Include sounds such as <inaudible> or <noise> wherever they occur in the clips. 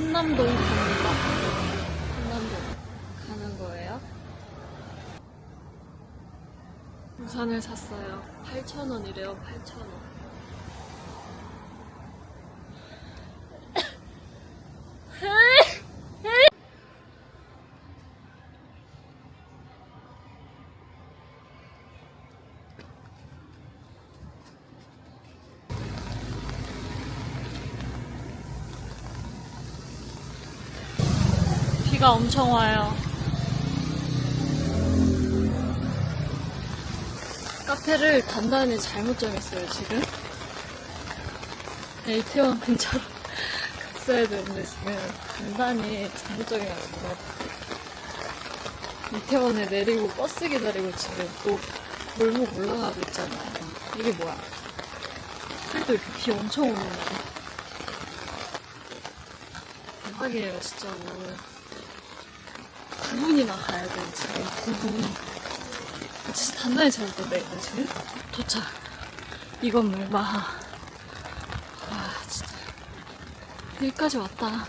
한남동 갑니다. 한남동 가는 거예요. 우산을 샀어요. 8,000원이래요, 8,000원. 비가 엄청 와요. 카페를 단단히 잘못 정했어요, 지금. 네, 이태원 근처로 <laughs> 갔어야 되는데, 지금 단단히 잘못 정해가지고. 이태원에 내리고 버스 기다리고 지금 또 골목 올라가고 있잖아요. 이게 뭐야? 그래도 이렇게 비 엄청 오는데. 대박이에요, 진짜로. 9분이나 가야 돼, 지금. 9분. 진짜 단단히 잘못됐다, 이거 지금. 도착. 이 건물, 마하. 와, 진짜. 여기까지 왔다.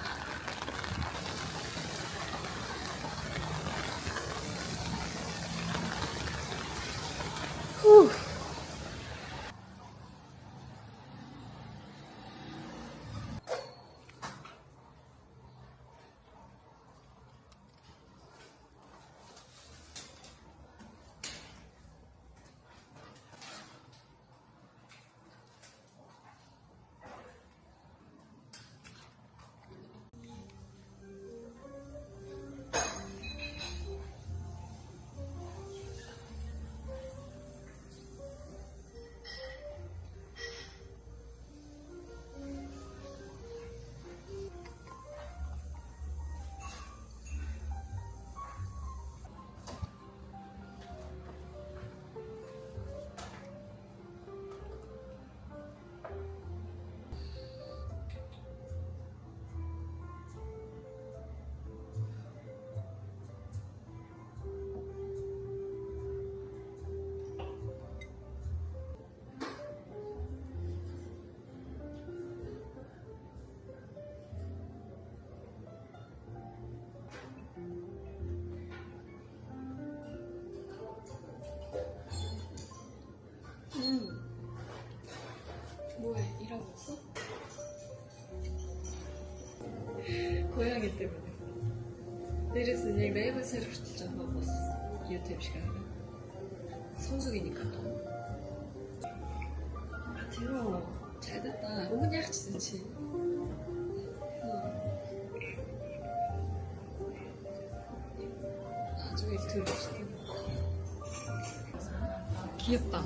후. 고양이 때문에. 내렸으니 매번 새로 진짜 먹었어. 유튜브 시간에. 성숙이니까 또. 아, 들어. 잘 됐다. 오늘 약지 좋지. 나중에 들어봅시다. 귀엽다.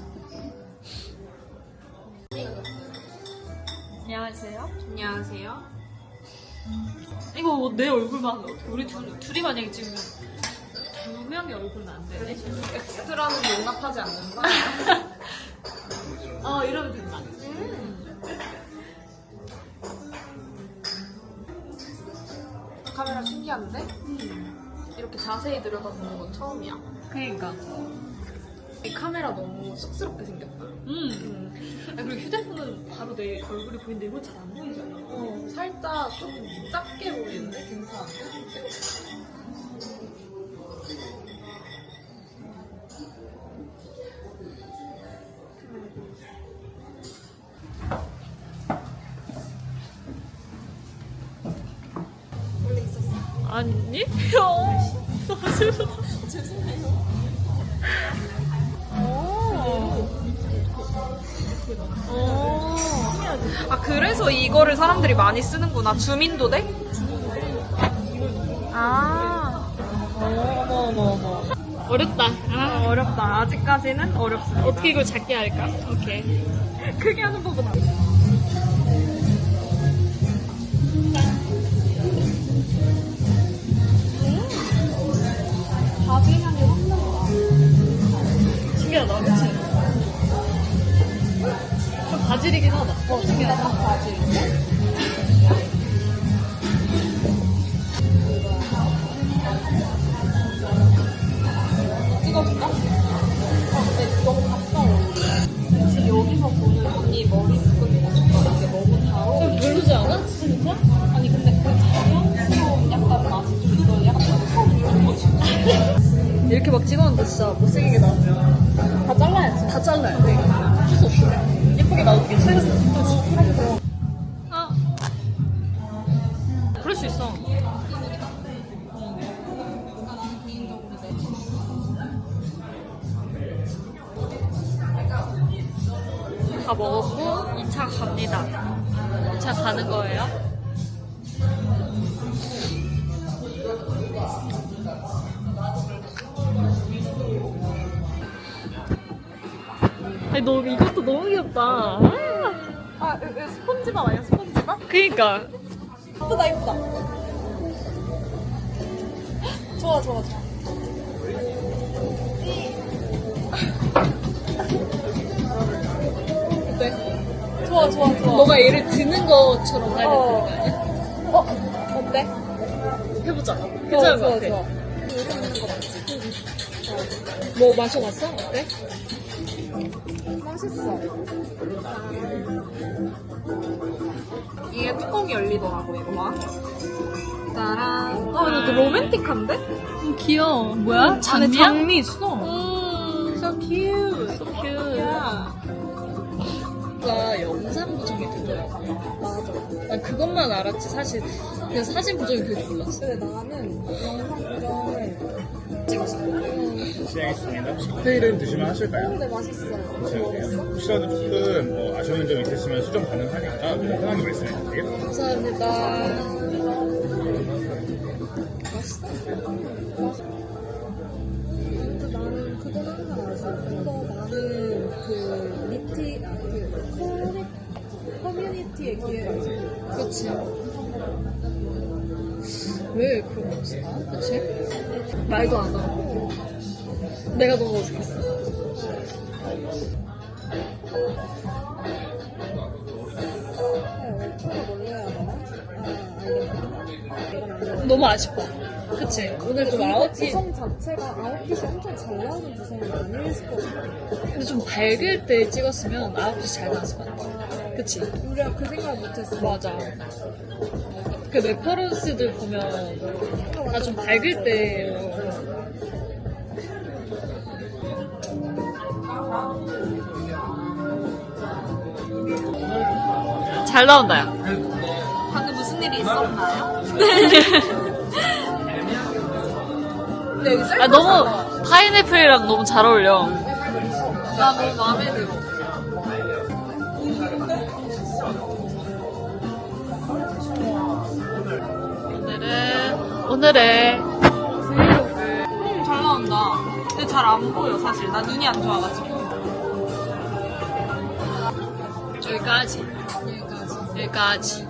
안녕하세요. 안녕하세요. 이거 뭐내 얼굴만 우리 둘, 둘이 만약에 찍으면 두 명의 얼굴은 안 되네. 엑스트라는 용납하지 않는다. 어 이러면 된다. 카메라 신기한데? 이렇게 자세히 들여다보는 건 처음이야. 그러니까. 이 카메라 너무 쑥스럽게 생겼다. 음. 아, 그리고 휴대폰은 바로 내 얼굴이 보이는데 이건 잘 안 보이잖아. 어, 살짝 좀 작게 보이는데 괜찮은데? 아니? <laughs> 어. 죄송해요. 죄송해요. 오. 아 그래서 이거를 사람들이 많이 쓰는구나. 주민도대? 아. 어머 어머 어머. 어렵다. 아, 어렵다. 아직까지는 어렵습니다. 어떻게 이걸 작게 할까? 오케이. 크게 하는 법은 안 바질 향이 확 난다. 신기하다, 그치? 바질이긴 하다. 어, 신기하다. 바질인데? 찍어줄까? 아, 근데 너무 가까워. 지금 여기서 보는 언니 머리 묶은 모습과 이게 너무 다. 좀 별로지 않아? 진짜? 아니, 근데 그 자연스러운 약간 맛이 좀 있어. 약간 처음 이런 거 진짜. 이렇게 막 찍었는데 진짜 못생기게 나오면. 다 잘라야지. 다 잘라야 돼. 예쁘게 나오는 게 최고. 아. 그럴 수 있어. 다 먹었고 2차 갑니다. 2차 가는 거예요? 아니 너 이것도 너무 귀엽다. 아. 아, 이거 스폰지밥 아니야, 스폰지밥? 그니까 예쁘다, 예쁘다. 좋아, 좋아, 좋아. 어때? 좋아, 좋아, 좋아. 너가 얘를 드는 것처럼 해야 어. 되는 거 아니야? 어? 어때? 해보자. 좋아, 괜찮을 것 같아. 뭐 마셔봤어? 어때? 맛있어. 이게 뚜껑이 열리더라고, 이거 봐. 짜란. 어, 이거 로맨틱한데? 귀여워. 뭐야? 장미야? 장미 있어. 것만 알았지 사실. 그래서 사진 보정이 될줄 몰랐어. 근데 나는 영상 보정을 찍었어. 시작했습니다. 회의를 드시면 하실까요? 근데 맛있어. 괜찮으세요? 혹시라도 조금 뭐 아쉬운 점 있으시면 수정 가능하니까 그냥 편하게 말씀해 주세요. 감사합니다. 근데 나는 그건 항상 알았어. 좀더 많은 그 미티, 아, 그커 기회가 있어. 그치. 왜 그런 거 없을까? 그치? 말도 안 하고. 내가 너무 어색했어. 아. 너무 아쉽다. 그치? 오늘 좀 아웃핏. 구성 자체가 아웃핏이 엄청 잘 나오는 구성은 아니었을 것 같아. 근데 좀 밝을 때 찍었으면 아웃핏 잘 나왔을 것 같아. 그치? 우리가 그 생각을 못했어. 맞아. 그 레퍼런스들 보면 다 좀 밝을 때. 잘 나온다, 야. 방금 무슨 일이 있었나요? 근데 아, 너무, 파인애플이랑 너무 잘 어울려. 나 너무 마음에 들어. 오늘의 브이로그. 음, 잘 나온다. 근데 잘 안 보여, 사실. 나 눈이 안 좋아가지고. 여기까지. 여기까지. 여기까지.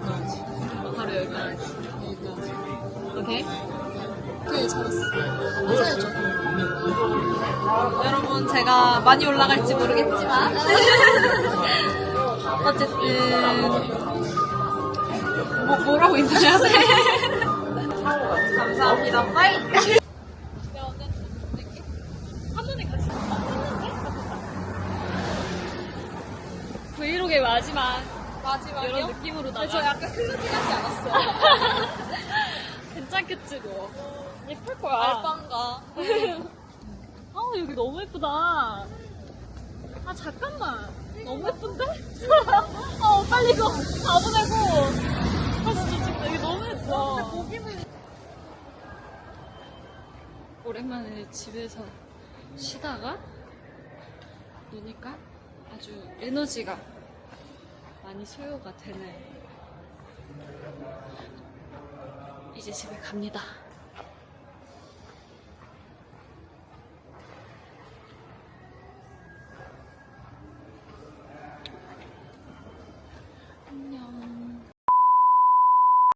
하루 여기까지. 여기까지. 오케이? 오케이, 잘했어. 감사해줘. 여러분, 제가 많이 올라갈지 모르겠지만. <laughs> 어쨌든. 뭐, 뭐라고 인사해야 돼? 감사합니다. 빠이. 브이로그의 마지막. 마지막이요? 이런 느낌으로 근데 저 나가. 약간 클로징 하지 않았어요. <laughs> 괜찮겠지, 너. 예쁠 거야. 알빵가. <laughs> 아 여기 너무 예쁘다. 아 잠깐만. 너무 예쁜데? <laughs> 어 빨리 이거 가보내고. 아 진짜 지금 여기 너무 예뻐. 오랜만에 집에서 쉬다가 노니까 아주 에너지가 많이 소요가 되네. 이제 집에 갑니다.